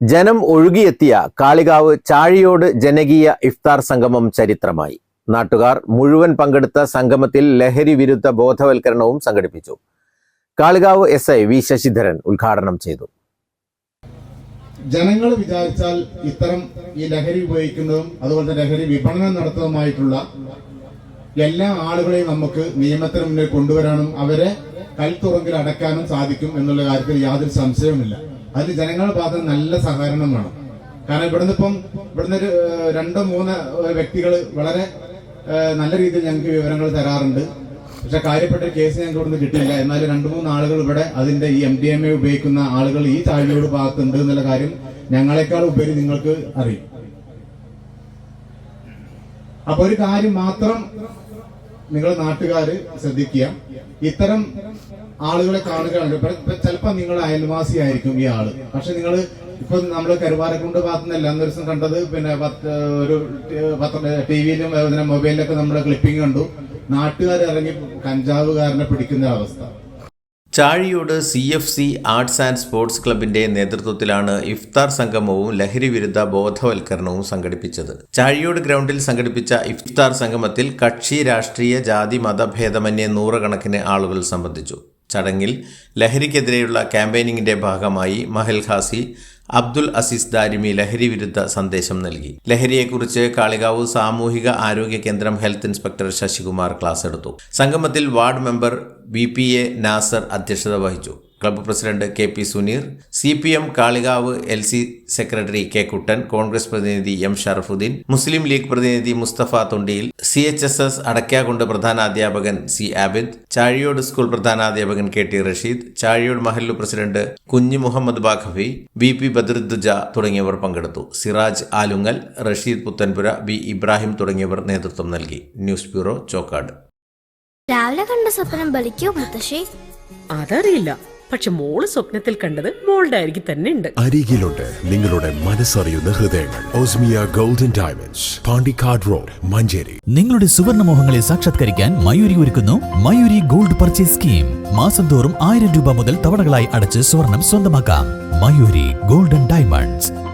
ജനം ഒഴുകിയെത്തിയ കാളികാവ് ചാഴിയോട് ജനകീയ ഇഫ്താർ സംഗമം ചരിത്രമായി. നാട്ടുകാർ മുഴുവൻ പങ്കെടുത്ത സംഗമത്തിൽ ലഹരി വിരുദ്ധ ബോധവൽക്കരണവും സംഘടിപ്പിച്ചു. Kalikavu S I V Sasidharan ഉദ്ഘാടനം ചെയ്തു. ജനങ്ങൾ വിചാരിച്ചാൽ ഇത്തരം ഈ ലഹരി ഉപയോഗിക്കുന്നതും അതുപോലെ ലഹരി വിപണനം നടത്തുന്നതുമായിട്ടുള്ള എല്ലാ ആളുകളെയും നമുക്ക് നിയമത്തിന് മുന്നിൽ കൊണ്ടുവരാനും അവരെ കൽത്തുറങ്കിൽ അടക്കാനും സാധിക്കും എന്നുള്ള കാര്യത്തിൽ യാതൊരു സംശയവുമില്ല. അതിന് ജനങ്ങളുടെ ഭാഗത്ത് നല്ല സഹകരണം വേണം. കാരണം ഇവിടുന്ന് ഇപ്പം ഇവിടുന്ന് ഒരു രണ്ടോ മൂന്നോ വ്യക്തികൾ വളരെ നല്ല രീതിയിൽ ഞങ്ങൾക്ക് വിവരങ്ങൾ തരാറുണ്ട്. പക്ഷെ കാര്യപ്പെട്ട കേസ് ഞങ്ങൾക്ക് ഇവിടുന്ന് കിട്ടിയില്ല. എന്നാൽ രണ്ടു മൂന്ന് ആളുകൾ ഇവിടെ അതിന്റെ ഈ എം ഡി എം എ ഉപയോഗിക്കുന്ന ആളുകൾ ഈ താഴ്വയോട് ഭാഗത്തുണ്ട് എന്നുള്ള കാര്യം ഞങ്ങളെക്കാൾ ഉപരി നിങ്ങൾക്ക് അറിയും. അപ്പൊ ഒരു കാര്യം മാത്രം നിങ്ങൾ നാട്ടുകാർ ശ്രദ്ധിക്കുക. ഇത്തരം ആളുകളെ കാണുകയാണ് ചിലപ്പോ നിങ്ങൾ അയൽവാസി ആയിരിക്കും ഈ ആൾ. പക്ഷെ നിങ്ങൾ ഇപ്പൊ നമ്മൾ കരുവാരക്കുണ്ട് ഭാഗത്തുനിന്നല്ല. അന്ന് ദിവസം കണ്ടത് പിന്നെ ഒരു പത്ര ടി വിയിലും മൊബൈലിലൊക്കെ നമ്മുടെ ക്ലിപ്പിംഗ് കണ്ടു. നാട്ടുകാർ ഇറങ്ങി കഞ്ചാവുകാരനെ പിടിക്കുന്ന അവസ്ഥ Chazhiyode C F C arts and sports ക്ലബിന്റെ നേതൃത്വത്തിലാണ് ഇഫ്താർ സംഗമവും ലഹരി വിരുദ്ധ ബോധവൽക്കരണവും സംഘടിപ്പിച്ചത്. ചാഴിയോട് ഗ്രൗണ്ടിൽ സംഘടിപ്പിച്ച ഇഫ്താർ സംഗമത്തിൽ കക്ഷി രാഷ്ട്രീയ ജാതി മതഭേദമന്യേ നൂറുകണക്കിന് ആളുകൾ സംബന്ധിച്ചു. ചടങ്ങിൽ ലഹരിക്കെതിരെയുള്ള ക്യാമ്പയിനിങ്ങിന്റെ ഭാഗമായി മഹൽ ഖാസി അബ്ദുൽ അസീസ് ദാരിമി ലഹരി വിരുദ്ധ സന്ദേശം നൽകി. ലഹരിയെക്കുറിച്ച് കാളികാവ് സാമൂഹിക ആരോഗ്യ കേന്ദ്രം ഹെൽത്ത് ഇൻസ്പെക്ടർ ശശികുമാർ ക്ലാസ് എടുത്തു. സംഗമത്തിൽ ward member B P A Nasar അധ്യക്ഷത വഹിച്ചു. Club president K P Suneer C P M Kalikavu L C secretary K Kuttan Congress പ്രതിനിധി എം ഷറഫുദ്ദീൻ മുസ്ലിം ലീഗ് പ്രതിനിധി Mustafa Thondiyil C H S S Adakkakundu പ്രധാനാധ്യാപകൻ C Abid Chazhiyode school പ്രധാനാധ്യാപകൻ K T Rasheed Chazhiyode മഹല്ലു president Kunhu Muhammad Baqavi B P Badruduja തുടങ്ങിയവർ പങ്കെടുത്തു. Siraj Alungal Rasheed Puthanpura B Ibrahim തുടങ്ങിയവർ നേതൃത്വം നൽകി. News bureau Chokkad. രാവിലെ കണ്ട സ്വപ്നം ബലിക്കോ മുത്തശ്ശി? അതറിയില്ല. പക്ഷെ മോൾ സ്വപ്നത്തിൽ കണ്ടത് മോളുടെ അരികിൽ തന്നെ ഉണ്ട്. അരികിലുണ്ട്. നിങ്ങളുടെ മനസ്സറിയുന്ന ഹൃദയങ്ങൾ. Osmiya golden diamonds. Pandikkad road Manjeri. നിങ്ങളുടെ സുവർണമോഹങ്ങളെ സാക്ഷാത്കരിക്കാൻ മയൂരി ഒരുക്കുന്നു മയൂരി ഗോൾഡ് പർച്ചേസ് സ്കീം. മാസം തോറും ആയിരം രൂപ മുതൽ തവണകളായി അടച്ച് സ്വർണം സ്വന്തമാക്കാം. Mayuri golden diamonds.